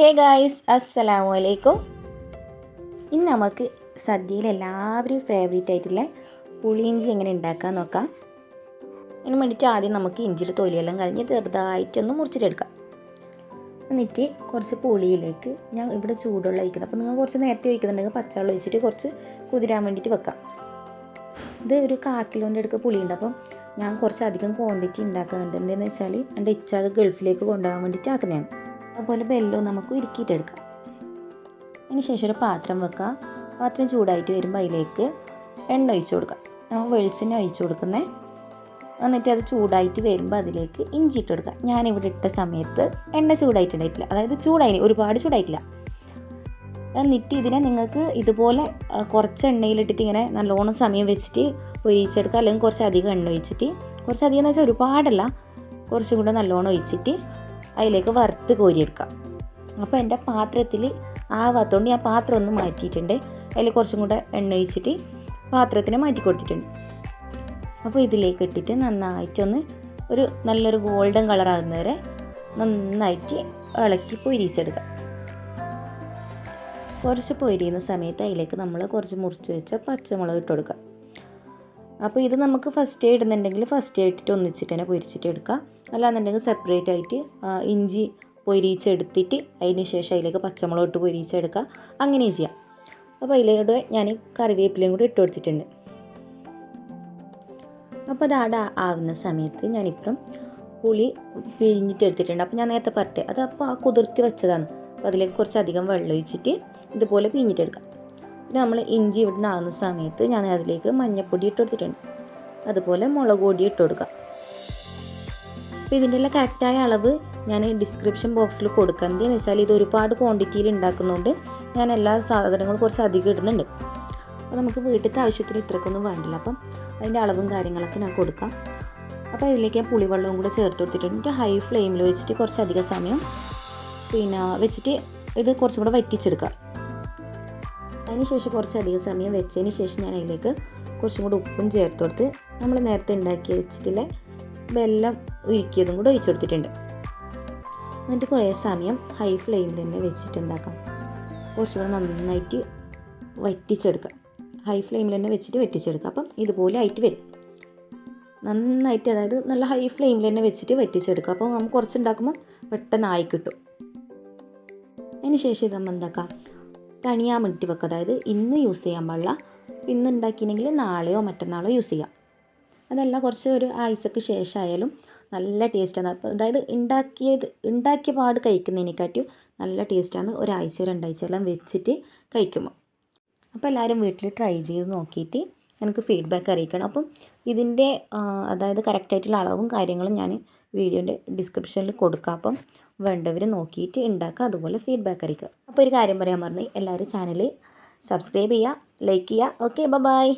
Hey guys അസ്സലാമു അലൈക്കും ഇന്ന് നമുക്ക് സദ്യയിൽ എല്ലാവരും ഫേവറേറ്റ് ആയിട്ടുള്ള പുളിയിഞ്ചി എങ്ങനെ ഉണ്ടാക്കാൻ നോക്കാം. അതിന് വേണ്ടിയിട്ട് ആദ്യം നമുക്ക് ഇഞ്ചിയുടെ തൊലിയെല്ലാം കഴിഞ്ഞ് ചെറുതായിട്ടൊന്ന് മുറിച്ചിട്ടെടുക്കാം. എന്നിട്ട് കുറച്ച് പുളിയിലേക്ക് ഞാൻ ഇവിടെ ചൂടുള്ള ഒഴിക്കുന്നത്. അപ്പോൾ നിങ്ങൾ കുറച്ച് നേരത്തെ ഒഴിക്കുന്നുണ്ടെങ്കിൽ പച്ചവെള്ളം ഒഴിച്ചിട്ട് കുറച്ച് കുതിരാൻ വേണ്ടിയിട്ട് വെക്കാം. ഇത് ഒരു കാ കിലോന്റെ അടുക്ക് പുളിയുണ്ട്. അപ്പം ഞാൻ കുറച്ച് അധികം ക്വാണ്ടിറ്റി ഉണ്ടാക്കുന്നുണ്ട്. എന്താണെന്ന് വെച്ചാൽ എന്റെ ഇച്ചാകെ ഗൾഫിലേക്ക് കൊണ്ടുപോകാൻ വേണ്ടിയിട്ട് ആക്കുന്നതാണ്. അതുപോലെ ബെല്ലോ നമുക്ക് ഉരുക്കിയിട്ടെടുക്കാം. അതിന് ശേഷം ഒരു പാത്രം വെക്കുക. പാത്രം ചൂടായിട്ട് വരുമ്പോൾ അതിലേക്ക് എണ്ണ ഒഴിച്ചു കൊടുക്കാം. നമ്മൾ വെളിച്ചെണ്ണ ഒഴിച്ചു കൊടുക്കുന്നത് എന്നിട്ട് അത് ചൂടായിട്ട് വരുമ്പോൾ അതിലേക്ക് ഇഞ്ചി ഇട്ട് കൊടുക്കുക ഇവിടെ ഇട്ട സമയത്ത് എണ്ണ ചൂടായിട്ടുണ്ടായിട്ടില്ല. അതായത് ചൂടായി ഒരുപാട് ചൂടായിട്ടില്ല. എന്നിട്ട് ഇതിനെ നിങ്ങൾക്ക് ഇതുപോലെ കുറച്ച് എണ്ണയിലിട്ടിട്ട് ഇങ്ങനെ നല്ലോണം സമയം വെച്ചിട്ട് ഒഴിച്ചെടുക്കുക അല്ലെങ്കിൽ കുറച്ച് അധികം എണ്ണ ഒഴിച്ചിട്ട്. കുറച്ച് അധികം എന്ന് വെച്ചാൽ ഒരുപാടല്ല. കുറച്ചും കൂടെ നല്ലോണം ഒഴിച്ചിട്ട് അതിലേക്ക് വറുത്ത് കോരിയെടുക്കാം. അപ്പോൾ എന്റെ പാത്രത്തിൽ ആവാത്തതുകൊണ്ട് ഞാൻ പാത്രം ഒന്ന് മാറ്റിയിട്ടുണ്ട്. അതിൽ കുറച്ചും കൂടെ എണ്ണ ഒഴിച്ചിട്ട് പാത്രത്തിന് മാറ്റി കൊടുത്തിട്ടുണ്ട്. അപ്പോൾ ഇതിലേക്ക് ഇട്ടിട്ട് നന്നായിട്ടൊന്ന് ഒരു നല്ലൊരു ഗോൾഡൻ കളർ ആകുന്നവരെ നന്നായിട്ട് ഇളക്കി പൊരിച്ചെടുക്കാം. കുറച്ച് പൊരിയുന്ന സമയത്ത് അതിലേക്ക് നമ്മൾ കുറച്ച് മുറിച്ച് വെച്ച പച്ചമുളക് ഇട്ട് കൊടുക്കുക. അപ്പോൾ ഇത് നമുക്ക് ഫസ്റ്റ് ഇടുന്നുണ്ടെങ്കിൽ ഫസ്റ്റ് ഇട്ടിട്ട് ഒന്നിച്ചിട്ട് തന്നെ പൊരിച്ചിട്ട് എടുക്കാം അല്ലാന്നുണ്ടെങ്കിൽ സെപ്പറേറ്റ് ആയിട്ട് ഇഞ്ചി പൊരിച്ചെടുത്തിട്ട് അതിന് ശേഷം അതിലേക്ക് പച്ചമുളക് ഇട്ട് പൊരിച്ചെടുക്കുക. അങ്ങനെ ചെയ്യാം. അപ്പോൾ അതിലേക്ക് ഞാൻ കറിവേപ്പിലയും കൂടി ഇട്ട് കൊടുത്തിട്ടുണ്ട്. അപ്പോൾ അത് ആവുന്ന സമയത്ത് ഞാനിപ്പം പുളി പിഴിഞ്ഞിട്ട് എടുത്തിട്ടുണ്ട്. അപ്പോൾ ഞാൻ നേരത്തെ പറട്ടെ അത് അപ്പോൾ ആ കുതിർത്തി വെച്ചതാണ്. അപ്പോൾ അതിലേക്ക് കുറച്ചധികം വെള്ളം ഒഴിച്ചിട്ട് ഇതുപോലെ പിഴിഞ്ഞിട്ടെടുക്കാം പിന്നെ നമ്മൾ ഇഞ്ചി ഇവിടുന്ന് ആകുന്ന സമയത്ത് ഞാൻ അതിലേക്ക് മഞ്ഞൾപ്പൊടി ഇട്ട് കൊടുത്തിട്ടുണ്ട് അതുപോലെ മുളക് പൊടി ഇട്ട് കൊടുക്കാം അപ്പോൾ ഇതിന്റെ എല്ലാം കറക്റ്റായ അളവ് ഞാൻ ഡിസ്ക്രിപ്ഷൻ ബോക്സിൽ കൊടുക്കാം എന്താണെന്ന് വെച്ചാൽ ഇത് ഒരുപാട് ക്വാണ്ടിറ്റിയിൽ ഉണ്ടാക്കുന്നതുകൊണ്ട് ഞാൻ എല്ലാ സാധനങ്ങളും കുറച്ച് അധികം ഇടുന്നുണ്ട്. അപ്പോൾ നമുക്ക് വീട്ടിലത്തെ ആവശ്യത്തിന് ഇത്രക്കൊന്നും വേണ്ടില്ല. അപ്പം അതിന്റെ അളവും കാര്യങ്ങളൊക്കെ ഞാൻ കൊടുക്കാം. അപ്പോൾ അതിലേക്ക് ഞാൻ പുളിവെള്ളവും കൂടെ ചേർത്ത് കൊടുത്തിട്ടുണ്ട്. ഹൈ ഫ്ലെയിമിൽ വെച്ചിട്ട് കുറച്ചധികം സമയം പിന്നെ വെച്ചിട്ട് ഇത് കുറച്ചും കൂടെ വറ്റിച്ചെടുക്കാം അതിന് ശേഷം കുറച്ചധികം സമയം വെച്ചതിന് ശേഷം ഞാൻ അതിലേക്ക് കുറച്ചും കൂടി ഉപ്പും ചേർത്ത് കൊടുത്ത് നമ്മൾ നേരത്തെ ഉണ്ടാക്കി വെച്ചിട്ടുള്ള വെല്ലം ഉരുക്കിയതും കൂടെ ഒഴിച്ചു കൊടുത്തിട്ടുണ്ട്. എന്നിട്ട് കുറേ സമയം ഹൈ ഫ്ലെയിമിൽ തന്നെ വെച്ചിട്ട് ഉണ്ടാക്കാം. കുറച്ചും കൂടെ നന്നായിട്ട് വറ്റിച്ചെടുക്കാം. ഹൈ ഫ്ലെയിമിൽ തന്നെ വെച്ചിട്ട് വറ്റിച്ചെടുക്കാം. അപ്പം ഇതുപോലെ ആയിട്ട് വരും. നന്നായിട്ട് അതായത് നല്ല ഹൈ ഫ്ലെയിമിൽ തന്നെ വെച്ചിട്ട് വറ്റിച്ചെടുക്കുക അപ്പോൾ നമുക്ക് കുറച്ച് ഉണ്ടാക്കുമ്പോൾ പെട്ടെന്ന് ആയി കിട്ടും. അതിന് ശേഷം നമ്മൾ എന്താക്കാം? തണിയാൻ വേണ്ടി വെക്കുക അതായത് ഇന്ന് യൂസ് ചെയ്യാൻ പാടില്ല. ഇന്ന് ഉണ്ടാക്കിയില്ലെങ്കിൽ നാളെയോ മറ്റന്നാളോ യൂസ് ചെയ്യാം. അതല്ല കുറച്ച് ഒരു ആഴ്ചക്ക് ശേഷമായാലും നല്ല ടേസ്റ്റാണ് അപ്പോൾ അതായത് ഉണ്ടാക്കിയത് ഉണ്ടാക്കിയ പാട് കഴിക്കുന്നതിനെക്കാട്ടിയും നല്ല ടേസ്റ്റാണ് ഒരാഴ്ച രണ്ടാഴ്ച എല്ലാം വെച്ചിട്ട് കഴിക്കുമ്പോൾ. അപ്പോൾ എല്ലാവരും വീട്ടിൽ ട്രൈ ചെയ്ത് നോക്കിയിട്ട് എനിക്ക് ഫീഡ്ബാക്ക് അറിയിക്കണം. അപ്പം ഇതിന്റെ അതായത് കറക്റ്റായിട്ടുള്ള അളവും കാര്യങ്ങളും ഞാൻ വീഡിയോന്റെ ഡിസ്ക്രിപ്ഷനിൽ കൊടുക്കാം. അപ്പം വേണ്ടവർ നോക്കിയിട്ട് ഉണ്ടാക്കുക. അതുപോലെ ഫീഡ്ബാക്ക് അറിയിക്കുക. അപ്പോൾ ഒരു കാര്യം പറയാൻ മറന്നു എല്ലാവരും ചാനൽ സബ്സ്ക്രൈബ് ചെയ്യുക ലൈക്ക് ചെയ്യുക. Okay bye